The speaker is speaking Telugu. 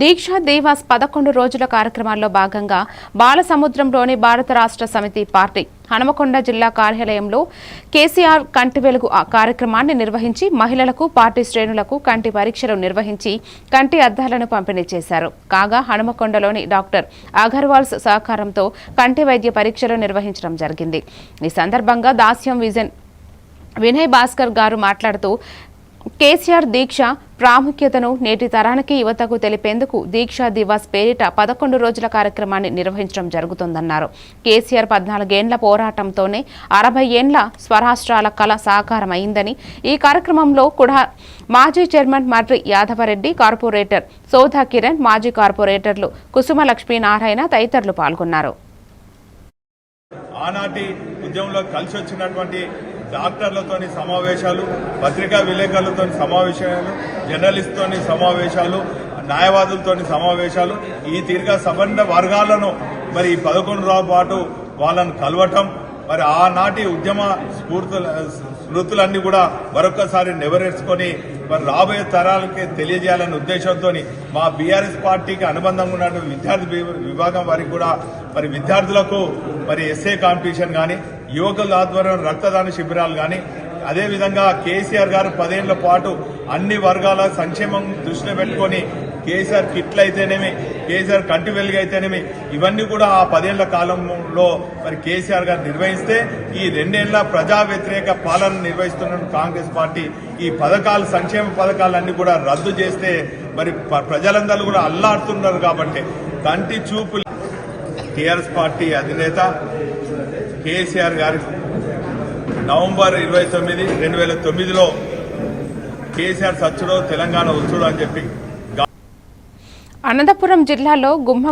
దీక్ష దేవాస్ పదకొండు రోజుల కార్యక్రమాల్లో భాగంగా బాలసముద్రంలోని భారత రాష్ట్ర సమితి పార్టీ హనుమకొండ జిల్లా కార్యాలయంలో కేసీఆర్ కంటి వెలుగు కార్యక్రమాన్ని నిర్వహించి మహిళలకు పార్టీ శ్రేణులకు కంటి పరీక్షలు నిర్వహించి కంటి అద్దాలను పంపిణీ చేశారు. కాగా హనుమకొండలోని డాక్టర్ అగర్వాల్స్ సహకారంతో కంటి వైద్య పరీక్షలు నిర్వహించడం జరిగింది. ఈ సందర్భంగా దాస్యం విజన్ వినయ్ భాస్కర్ గారు మాట్లాడుతూ కేసీఆర్ దీక్ష ప్రాముఖ్యతను నేటి తరానికి యువతకు తెలిపేందుకు దీక్షా దివాస్ పేరిట పదకొండు రోజుల కార్యక్రమాన్ని నిర్వహించడం జరుగుతుందన్నారు. కేసీఆర్ పద్నాలుగేండ్ల పోరాటంతోనే అరవై ఏండ్ల స్వరాష్ట్రాల కళ సాకారమైందని ఈ కార్యక్రమంలో కూడా మాజీ చైర్మన్ మర్రి యాదవరెడ్డి కార్పొరేటర్ సోధా కిరణ్ మాజీ కార్పొరేటర్లు కుసుమ లక్ష్మీనారాయణ తదితరులు పాల్గొన్నారు. ఆనాటి ఉద్యమంలో కలిసి వచ్చినటువంటి డాక్టర్లతోని సమావేశాలు పత్రికా విలేకరులతో సమావేశాలు జర్నలిస్ట్తోని సమావేశాలు న్యాయవాదులతోని సమావేశాలు ఈ తీరుగా సంబంధ వర్గాలను మరి ఈ పదకొండు రోజుల పాటు వాళ్ళను కలవటం మరి ఆనాటి ఉద్యమ స్ఫూర్తుల స్మృతులన్నీ కూడా మరొకసారి నెవరేర్చుకొని మరి రాబోయే తరాలకి తెలియజేయాలనే ఉద్దేశంతో మా బీఆర్ఎస్ పార్టీకి అనుబంధంగా ఉన్నటువంటి విద్యార్థి విభాగం వారికి కూడా మరి విద్యార్థులకు మరి ఎస్ఏ కాంపిటీషన్ కానీ యువకుల ఆధ్వర్యం రక్తదాన శిబిరాలు కానీ అదేవిధంగా కేసీఆర్ గారు పదేళ్ళ పాటు అన్ని వర్గాల సంక్షేమం దృష్టిలో పెట్టుకొని కేసీఆర్ కిట్లు అయితేనేమి కేసీఆర్ కంటి వెలుగు అయితేనేమి ఇవన్నీ కూడా ఆ పదేళ్ళ కాలంలో మరి కేసీఆర్ గారు నిర్వహిస్తే ఈ రెండేళ్ళ ప్రజా వ్యతిరేక పాలన నిర్వహిస్తున్న కాంగ్రెస్ పార్టీ ఈ పథకాలు సంక్షేమ పథకాలన్నీ కూడా రద్దు చేస్తే మరి ప్రజలందరూ కూడా అల్లాడుతున్నారు కాబట్టి కంటి చూపు టీఆర్ఎస్ పార్టీ అధినేత కేసీఆర్ గారి నవంబర్ ఇరవై తొమ్మిది రెండు వేల తొమ్మిదిలో కేసీఆర్ సచ్చుడో తెలంగాణ వచ్చుడో అని చెప్పి అనంతపురం జిల్లాలో గుమ్మ